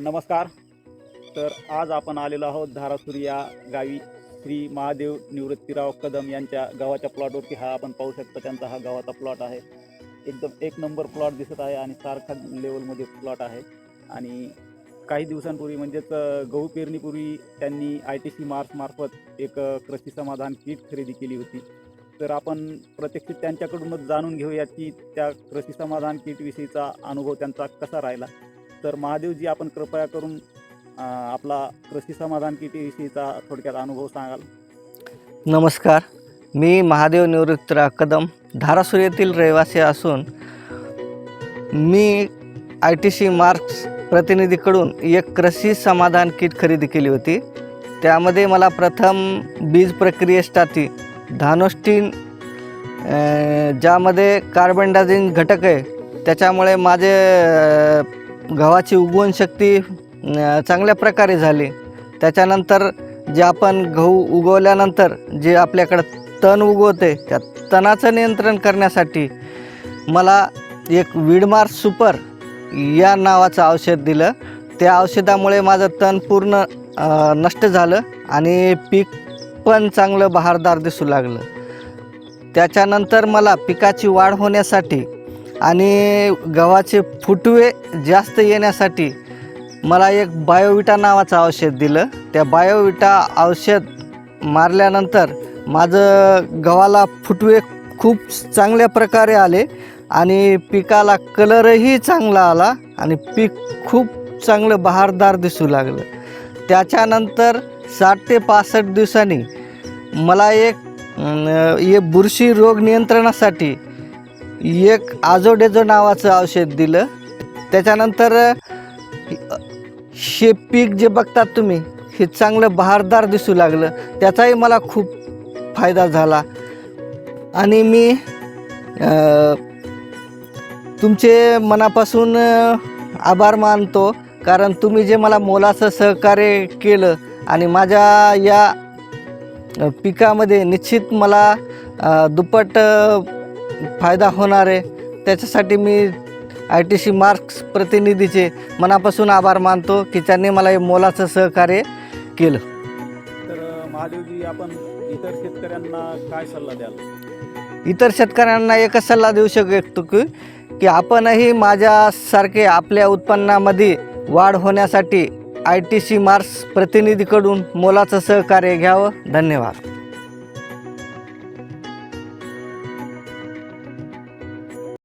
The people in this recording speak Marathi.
नमस्कार. तर आज आपण आलेलो आहोत धारासूर या गावी. श्री महादेव निवृत्तीराव कदम यांच्या गावाच्या प्लॉटवरती. हा आपण पाहू शकतो त्यांचा हा गावाचा प्लॉट आहे. एकदम एक नंबर प्लॉट दिसत आहे आणि सारखा लेवलमध्ये प्लॉट आहे. आणि काही दिवसांपूर्वी म्हणजेच गहू पेरणीपूर्वी त्यांनी आय टी सी मार्च मार्फत एक कृषी समाधान किट खरेदी केली होती. तर आपण प्रत्यक्ष त्यांच्याकडूनच जाणून घेऊयात की त्या कृषी समाधान किटविषयीचा अनुभव त्यांचा कसा राहिला. तर महादेवजी आपण कृपया करून आपला कृषी समाधान किटीविषयीचा थोडक्यात अनुभव सांगाल. नमस्कार. मी महादेव निवृत्तरा कदम धारासूर येथील रहिवासी असून मी आय टी सी मार्क्स प्रतिनिधीकडून एक कृषी समाधान किट खरेदी केली होती. त्यामध्ये मला प्रथम बीज प्रक्रियेसाठी धानोस्टीन ज्यामध्ये कार्बन डायझिन घटक आहे त्याच्यामुळे माझे गव्हाची उगवण शक्ती चांगल्या प्रकारे झाली. त्याच्यानंतर जे आपण गहू उगवल्यानंतर जे आपल्याकडं तण उगवते त्या तणाचं नियंत्रण करण्यासाठी मला एक विडमार सुपर या नावाचं औषध दिलं. त्या औषधामुळे माझं तण पूर्ण नष्ट झालं आणि पीक पण चांगलं बहारदार दिसू लागलं. त्याच्यानंतर मला पिकाची वाढ होण्यासाठी आणि गव्हाचे फुटवे जास्त येण्यासाठी मला एक बायोविटा नावाचं औषध दिलं. त्या बायोविटा औषध मारल्यानंतर माझं गव्हाला फुटवे खूप चांगल्या प्रकारे आले आणि पिकाला कलरही चांगला आला आणि पीक खूप चांगलं बहारदार दिसू लागलं. त्याच्यानंतर साठ ते पासष्ट दिवसांनी मला एक ये बुरशी रोग नियंत्रणासाठी एक आजोडेजो नावाचं औषध दिलं. त्याच्यानंतर हे पीक जे बघतात तुम्ही हे चांगलं बहारदार दिसू लागलं. त्याचाही मला खूप फायदा झाला. आणि मी तुमचे मनापासून आभार मानतो. कारण तुम्ही जे मला मोलाचं सहकार्य केलं आणि माझ्या या पिकामध्ये निश्चित मला दुप्पट फायदा होणार आहे. त्याच्यासाठी मी आय टी सी मार्क्स प्रतिनिधीचे मनापासून आभार मानतो की त्यांनी मला हे मोलाचं सहकार्य केलं. तर महादेवजी आपण इतर शेतकऱ्यांना काय सल्ला द्याल? इतर शेतकऱ्यांना एकच सल्ला देऊ शकतो की की आपणही माझ्यासारखे आपल्या उत्पन्नामध्ये वाढ होण्यासाठी आय टी सी मार्क्स प्रतिनिधीकडून मोलाचं सहकार्य घ्यावं. धन्यवाद.